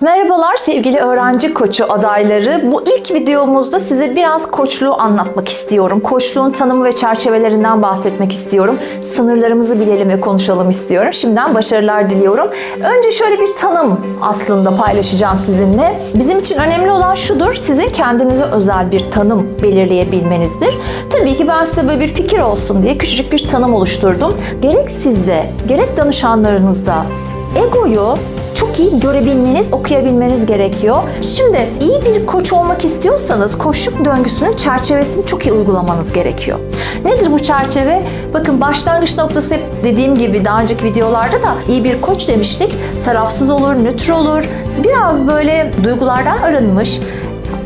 Merhabalar sevgili öğrenci koçu adayları. Bu ilk videomuzda size biraz koçluğu anlatmak istiyorum. Koçluğun tanımı ve çerçevelerinden bahsetmek istiyorum. Sınırlarımızı bilelim ve konuşalım istiyorum. Şimdiden başarılar diliyorum. Önce şöyle bir tanım aslında paylaşacağım sizinle. Bizim için önemli olan şudur. Sizin kendinize özel bir tanım belirleyebilmenizdir. Tabii ki ben size böyle bir fikir olsun diye küçücük bir tanım oluşturdum. Gerek sizde, gerek danışanlarınızda egoyu çok iyi görebilmeniz, okuyabilmeniz gerekiyor. Şimdi iyi bir koç olmak istiyorsanız koçluk döngüsünün çerçevesini çok iyi uygulamanız gerekiyor. Nedir bu çerçeve? Bakın başlangıç noktası hep dediğim gibi daha önceki videolarda da iyi bir koç demiştik. Tarafsız olur, nötr olur. Biraz böyle duygulardan arınmış,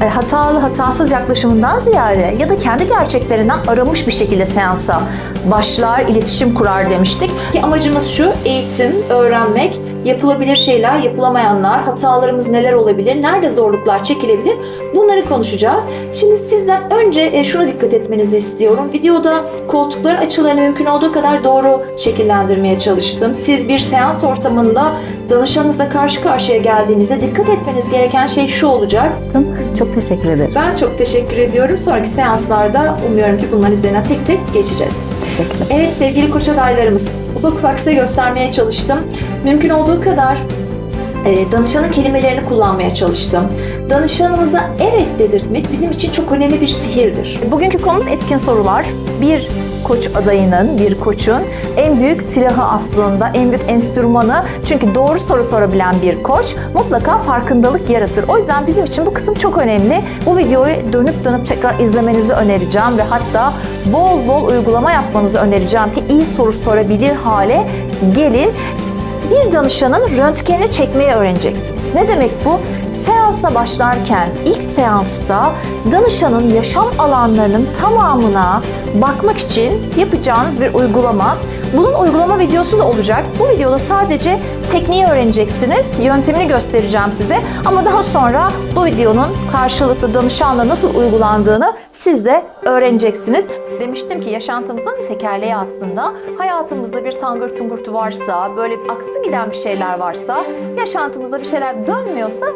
e, hatalı hatasız yaklaşımından ziyade ya da kendi gerçeklerinden aramış bir şekilde seansa başlar, iletişim kurar demiştik. Ki amacımız şu, eğitim, öğrenmek, yapılabilir şeyler, yapılamayanlar, hatalarımız neler olabilir, nerede zorluklar çekilebilir bunları konuşacağız. Şimdi sizden önce e, şuna dikkat etmenizi istiyorum. Videoda koltukların açılarını mümkün olduğu kadar doğru şekillendirmeye çalıştım. Siz bir seans ortamında danışanınızla karşı karşıya geldiğinizde dikkat etmeniz gereken şey şu olacak. Çok teşekkür ederim. Ben çok teşekkür ediyorum. Sonraki seanslarda umuyorum ki bunların üzerine tek tek geçeceğiz. Teşekkürler. Evet sevgili koç adaylarımız, ufak ufak size göstermeye çalıştım. Mümkün olduğu kadar danışanın kelimelerini kullanmaya çalıştım. Danışanımıza evet dedirtmek bizim için çok önemli bir sihirdir. Bugünkü konumuz etkin sorular. Bir koç adayının, bir koçun en büyük silahı aslında, en büyük enstrümanı. Çünkü doğru soru sorabilen bir koç mutlaka farkındalık yaratır. O yüzden bizim için bu kısım çok önemli. Bu videoyu dönüp dönüp tekrar izlemenizi önereceğim ve hatta bol bol uygulama yapmanızı önereceğim ki iyi soru sorabilir hale gelin. Bir danışanın röntgenini çekmeyi öğreneceksiniz. Ne demek bu? Seansa başlarken ilk seansta danışanın yaşam alanlarının tamamına bakmak için yapacağınız bir uygulama. Bunun uygulama videosu da olacak. Bu videoda sadece tekniği öğreneceksiniz. Yöntemini göstereceğim size. Ama daha sonra bu videonun karşılıklı danışanla nasıl uygulandığını siz de öğreneceksiniz. Demiştim ki yaşantımızın tekerleği aslında hayatımızda bir tangır tungurtu varsa, böyle aksı giden bir şeyler varsa, yaşantımızda bir şeyler dönmüyorsa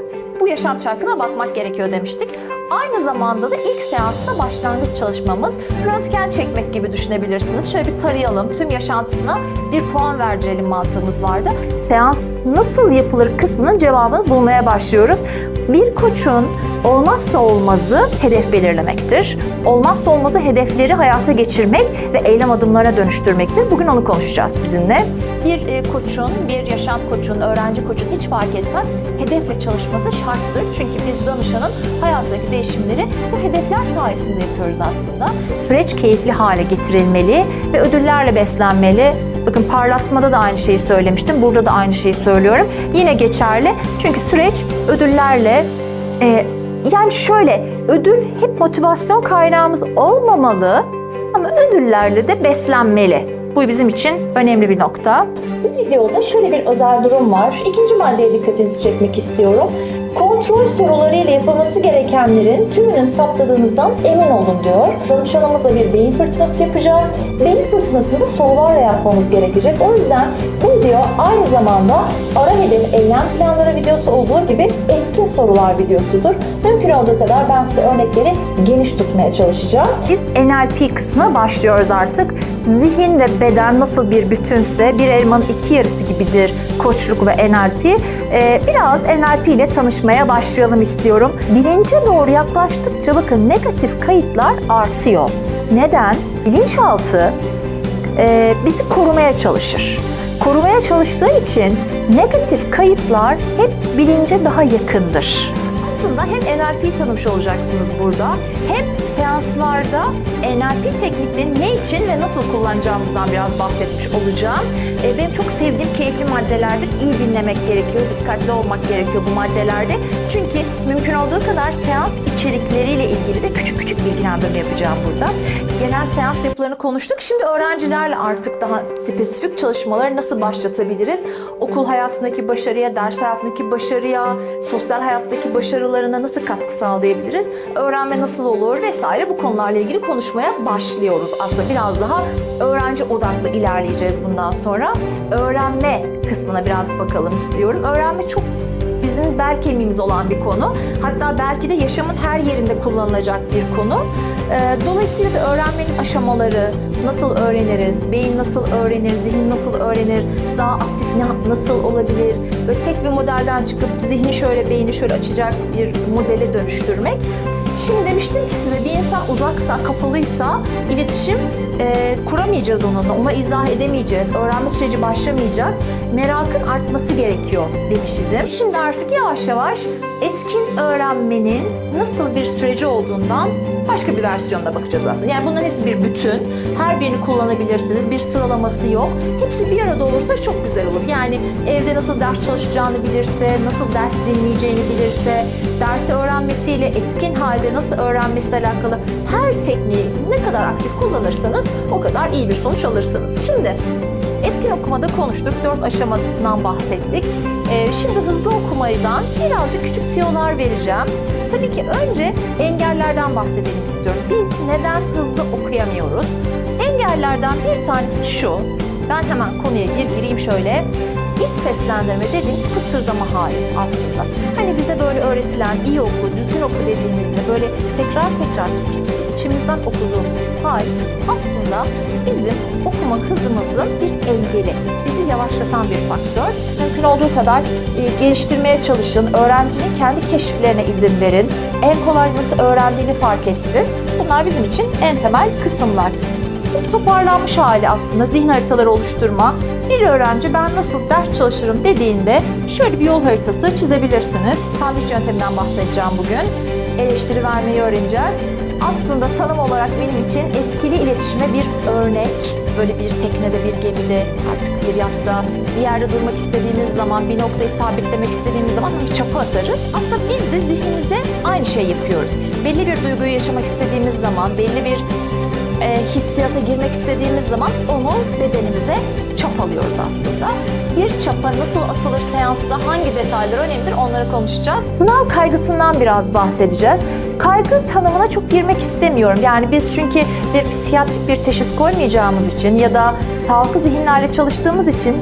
bu yaşam çarkına bakmak gerekiyor demiştik. Aynı zamanda da ilk seansta başlangıç çalışmamız röntgen çekmek gibi düşünebilirsiniz. Şöyle bir tarayalım, tüm yaşantısına bir puan verdirelim mantığımız vardı. Seans nasıl yapılır kısmının cevabını bulmaya başlıyoruz. Bir koçun olmazsa olmazı hedef belirlemektir. Olmazsa olmazı hedefleri hayata geçirmek ve eylem adımlarına dönüştürmektir. Bugün onu konuşacağız sizinle. Bir e, koçun, bir yaşam koçun, öğrenci koçun hiç fark etmez hedefle çalışması şarttır. Çünkü biz danışanın hayatındaki değişimleri bu hedefler sayesinde yapıyoruz aslında. Süreç keyifli hale getirilmeli ve ödüllerle beslenmeli. Bakın parlatmada da aynı şeyi söylemiştim. Burada da aynı şeyi söylüyorum. Yine geçerli. Çünkü süreç ödüllerle e, yani şöyle ödül hep motivasyon kaynağımız olmamalı ama ödüllerle de beslenmeli. Bu bizim için önemli bir nokta. Bu videoda şöyle bir özel durum var. İkinci maddeye dikkatinizi çekmek istiyorum. Kontrol sorularıyla yapılması gerekenlerin tümünün saptadığınızdan emin olun diyor. Danışanımızla bir beyin fırtınası yapacağız. Beyin fırtınasını da sorularla yapmamız gerekecek. O yüzden bu video aynı zamanda ara hedef eylem planları videosu olduğu gibi etkin sorular videosudur. Mümkün olduğu kadar ben size örnekleri geniş tutmaya çalışacağım. Biz NLP kısmına başlıyoruz artık. Zihin ve beden nasıl bir bütünse bir elmanın iki yarısı gibidir koçluk ve NLP. Ee, biraz NLP ile tanışmaya başlayalım istiyorum. Bilince doğru yaklaştıkça bakın negatif kayıtlar artıyor. Neden? Bilinçaltı e, bizi korumaya çalışır. Korumaya çalıştığı için negatif kayıtlar hep bilince daha yakındır. Aslında hem NLP tanımış olacaksınız burada hem seanslarda NLP tekniklerini ne için ve nasıl kullanacağımızdan biraz bahsetmiş olacağım. E, benim çok sevdiğim keyifli maddelerdir. İyi dinlemek gerekiyor, dikkatli olmak gerekiyor bu maddelerde. Çünkü mümkün olduğu kadar seans içerikleriyle ilgili de küçük küçük bilgilendirme yapacağım burada. Genel seans yapılarını konuştuk. Şimdi öğrencilerle artık daha spesifik çalışmaları nasıl başlatabiliriz? Okul hayatındaki başarıya, ders hayatındaki başarıya, sosyal hayattaki başarılarına nasıl katkı sağlayabiliriz? Öğrenme nasıl olur vesaire bu konularla ilgili konuşmaya başlıyoruz. Aslında biraz daha öğrenci odaklı ilerleyeceğiz bundan sonra. Öğrenme kısmına biraz bakalım istiyorum. Öğrenme çok bizi bizim bel kemiğimiz olan bir konu. Hatta belki de yaşamın her yerinde kullanılacak bir konu. Ee, dolayısıyla da öğrenmenin aşamaları, nasıl öğreniriz, beyin nasıl öğrenir, zihin nasıl öğrenir, daha aktif nasıl olabilir, böyle tek bir modelden çıkıp zihni şöyle, beyni şöyle açacak bir modele dönüştürmek. Şimdi demiştim ki size bir insan uzaksa, kapalıysa iletişim e, kuramayacağız onunla, ona izah edemeyeceğiz, öğrenme süreci başlamayacak, merakın artması gerekiyor demiştim. Şimdi artık yavaş yavaş etkin öğrenmenin nasıl bir süreci olduğundan başka bir versiyonda bakacağız aslında. Yani bunların hepsi bir bütün. Her birini kullanabilirsiniz. Bir sıralaması yok. Hepsi bir arada olursa çok güzel olur. Yani evde nasıl ders çalışacağını bilirse, nasıl ders dinleyeceğini bilirse, dersi öğrenmesiyle etkin halde nasıl öğrenmesiyle alakalı her tekniği ne kadar aktif kullanırsanız o kadar iyi bir sonuç alırsınız. Şimdi etkin okumada konuştuk. Dört aşamasından bahsettik. Ee, şimdi hızlı okumadan birazcık küçük tiyolar vereceğim. Tabii ki önce engellerden bahsedelim istiyorum. Biz neden hızlı okuyamıyoruz? Engellerden bir tanesi şu. Ben hemen konuya gir gireyim şöyle. İç seslendirme dediğimiz fısıldama hali aslında. Hani bize böyle öğretilen iyi oku, düzgün oku dediğimizde böyle tekrar tekrar pısır pısır içimizden okuduğumuz hal aslında bizim okuma hızımızın bir engeli. Bizi yavaşlatan bir faktör. Mümkün olduğu kadar e, geliştirmeye çalışın. Öğrencinin kendi keşiflerine izin verin. En kolay nasıl öğrendiğini fark etsin. Bunlar bizim için en temel kısımlar. Toparlanmış hali aslında zihin haritaları oluşturma. Bir öğrenci ben nasıl ders çalışırım dediğinde şöyle bir yol haritası çizebilirsiniz. Sandviç yönteminden bahsedeceğim bugün. Eleştiri vermeyi öğreneceğiz. Aslında tanım olarak benim için etkili iletişime bir örnek. Böyle bir teknede, bir gemide, artık bir yatta, bir yerde durmak istediğimiz zaman, bir noktayı sabitlemek istediğimiz zaman bir çapa atarız. Aslında biz de zihnimizde aynı şey yapıyoruz. Belli bir duyguyu yaşamak istediğimiz zaman, belli bir e, hissiyata girmek istediğimiz zaman onu bedenimize çapalıyoruz aslında. Bir çapa nasıl atılır seansta hangi detaylar önemlidir onları konuşacağız. Sınav kaygısından biraz bahsedeceğiz. Kaygı tanımına çok girmek istemiyorum. Yani biz çünkü bir psikiyatrik bir teşhis koymayacağımız için ya da sağlıklı zihinlerle çalıştığımız için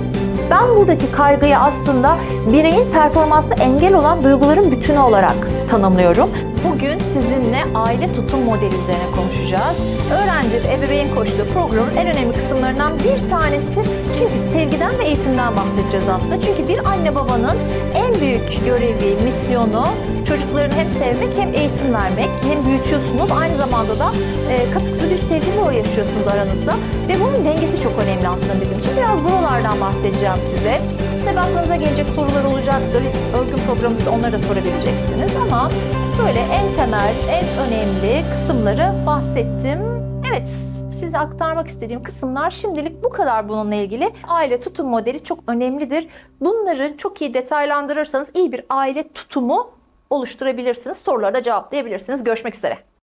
ben buradaki kaygıyı aslında bireyin performansına engel olan duyguların bütünü olarak tanımlıyorum. Bugün sizinle aile tutum modeli üzerine konuşacağız. Öğrenci ve ebeveyn koçluğu programın en önemli kısımlarından bir tanesi çünkü sevgiden ve eğitimden bahsedeceğiz aslında. Çünkü bir anne babanın en büyük görevi, misyonu çocuklarını hem sevmek hem eğitim vermek. Hem büyütüyorsunuz aynı zamanda da e, katıksız bir sevgi bağı yaşıyorsunuz aranızda. Ve bunun dengesi çok önemli aslında bizim için. Biraz buralardan bahsedeceğim size. Tabii aklınıza gelecek sorular olacaktır. Örgün programımızda onları da sorabileceksiniz ama böyle en temel, en önemli kısımları bahsettim. Evet, size aktarmak istediğim kısımlar şimdilik bu kadar bununla ilgili. Aile tutum modeli çok önemlidir. Bunları çok iyi detaylandırırsanız iyi bir aile tutumu oluşturabilirsiniz. Soruları da cevaplayabilirsiniz. Görüşmek üzere.